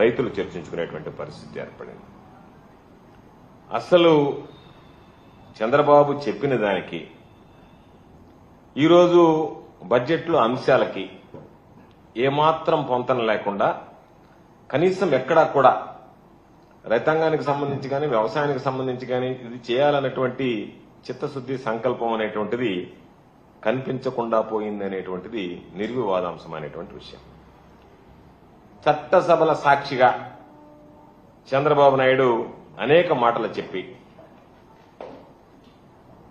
రైతులు చర్చించుకునేటువంటి పరిస్థితి ఏర్పడింది. అసలు చంద్రబాబు చెప్పిన దానికి ఈరోజు బడ్జెట్లో అంశాలకి ఏమాత్రం పొంతన లేకుండా కనీసం ఎక్కడా కూడా రైతాంగానికి సంబంధించి కానీ వ్యవసాయానికి సంబంధించి కానీ ఇది చేయాలన్నటువంటి చిత్తశుద్ధి సంకల్పం అనేటువంటిది కనిపించకుండా పోయింది అనేటువంటిది నిర్వివాదాంశం అనేటువంటి విషయం. చట్టసభల సాక్షిగా చంద్రబాబు నాయుడు అనేక మాటలు చెప్పి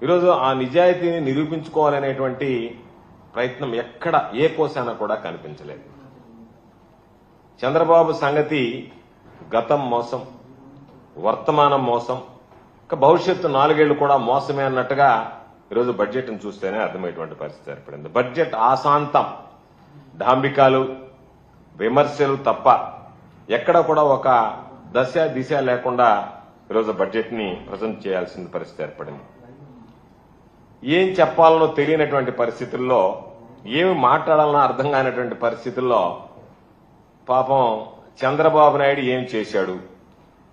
ఈరోజు ఆ నిజాయితీని నిరూపించుకోవాలనేటువంటి ప్రయత్నం ఎక్కడ ఏ కోశాన కూడా కనిపించలేదు. చంద్రబాబు సంగతి గతం మోసం వర్తమానం మోసం ఇక భవిష్యత్తు నాలుగేళ్ళు కూడా మోసమే అన్నట్టుగా ఈరోజు బడ్జెట్ను చూస్తేనే అర్థమయ్యేటువంటి పరిస్థితి ఏర్పడింది. బడ్జెట్ ఆశాంతం డాంబికాలు విమర్శలు తప్ప ఎక్కడ కూడా ఒక దశ దిశ లేకుండా ఈరోజు బడ్జెట్ని ప్రజెంట్ చేయాల్సిన పరిస్థితి ఏర్పడింది. ఏం చెప్పాలనో తెలియనటువంటి పరిస్థితుల్లో ఏమి మాట్లాడాలనో అర్థం కానటువంటి పరిస్థితుల్లో పాపం చంద్రబాబు నాయుడు ఏం చేశాడు?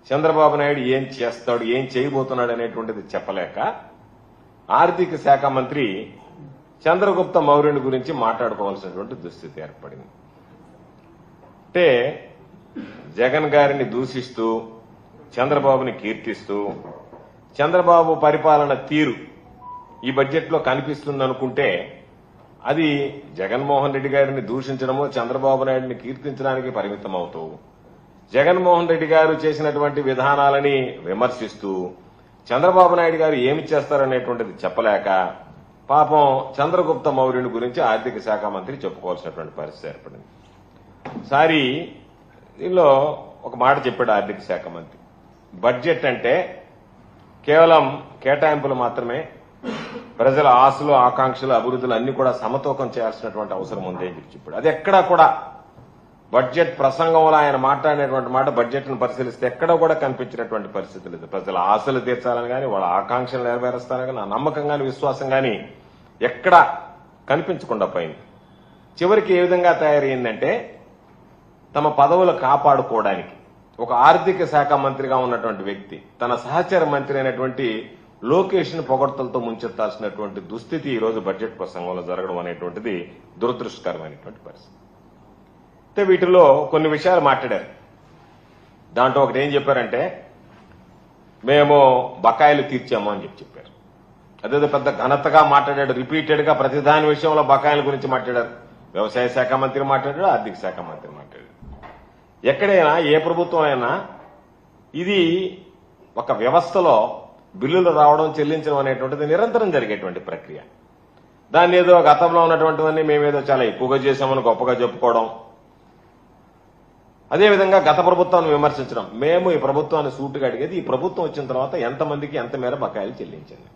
చంద్రబాబు నాయుడు ఏం చేస్తాడు? ఏం చేయబోతున్నాడు అనేటువంటిది చెప్పలేక ఆర్థిక శాఖ మంత్రి చంద్రగుప్త మౌర్యుని గురించి మాట్లాడుకోవాల్సినటువంటి దుస్థితి ఏర్పడింది. అంటే జగన్ గారిని దూషిస్తూ చంద్రబాబుని కీర్తిస్తూ చంద్రబాబు పరిపాలన తీరు ఈ బడ్జెట్లో కనిపిస్తుందనుకుంటే అది జగన్మోహన్ రెడ్డి గారిని దూషించడము చంద్రబాబు నాయుడిని కీర్తించడానికి పరిమితమవుతూ జగన్మోహన్ రెడ్డి గారు చేసినటువంటి విధానాలని విమర్శిస్తూ చంద్రబాబు నాయుడు గారు ఏమి చేస్తారనేటువంటిది చెప్పలేక పాపం చంద్రగుప్త మౌర్యుని గురించి ఆర్థిక శాఖ మంత్రి చెప్పుకోవాల్సినటువంటి పరిస్థితి ఏర్పడింది. ఒకసారి దీనిలో ఒక మాట చెప్పాడు ఆర్థిక శాఖ మంత్రి. బడ్జెట్ అంటే కేవలం కేటాయింపులు మాత్రమే ప్రజల ఆశలు ఆకాంక్షలు అభివృద్ధులు అన్ని కూడా సమతూకం చేయాల్సినటువంటి అవసరం ఉంది అని చెప్పి చెప్పాడు. అది ఎక్కడా కూడా బడ్జెట్ ప్రసంగంలో ఆయన మాట్లాడినటువంటి మాట బడ్జెట్ను పరిశీలిస్తే ఎక్కడ కూడా కనిపించినటువంటి పరిస్థితి లేదు. ప్రజల ఆశలు తీర్చాలని కానీ వాళ్ళ ఆకాంక్షలు నెరవేరుస్తారని కానీ ఆ నమ్మకం కానీ విశ్వాసం కానీ ఎక్కడ కనిపించకుండా పోయింది. చివరికి ఏ విధంగా తయారైందంటే తమ పదవులు కాపాడుకోవడానికి ఒక ఆర్థిక శాఖ మంత్రిగా ఉన్నటువంటి వ్యక్తి తన సహచర మంత్రి అయినటువంటి లోకేష్ను పొగడ్తలతో ముంచెత్తాల్సినటువంటి దుస్థితి ఈ రోజు బడ్జెట్ ప్రసంగంలో జరగడం అనేటువంటిది దురదృష్టకరమైనటువంటి పరిస్థితి. అయితే వీటిలో కొన్ని విషయాలు మాట్లాడారు. దాంట్లో ఒకటి ఏం చెప్పారంటే మేము బకాయిలు తీర్చాము అని చెప్పి చెప్పారు. అదేదో పెద్ద ఘనతగా మాట్లాడాడు రిపీటెడ్గా ప్రతిదాని విషయంలో బకాయిల గురించి మాట్లాడారు. వ్యవసాయ శాఖ మంత్రి మాట్లాడాడు ఆర్థిక శాఖ మంత్రి మాట్లాడాడు. ఎక్కడైనా ఏ ప్రభుత్వం అయినా ఇది ఒక వ్యవస్థలో బిల్లులు రావడం చెల్లించడం అనేటువంటిది నిరంతరం జరిగేటువంటి ప్రక్రియ. దాన్ని ఏదో గతంలో ఉన్నటువంటివన్నీ మేమేదో చాలా ఎక్కువగా చేశామని గొప్పగా చెప్పుకోవడం. అదేవిధంగా గత ప్రభుత్వాన్ని విమర్శించడం. మేము ఈ ప్రభుత్వాన్ని సూటుగా అడిగేది ఈ ప్రభుత్వం వచ్చిన తర్వాత ఎంతమందికి ఎంత మేర బకాయిలు చెల్లించింది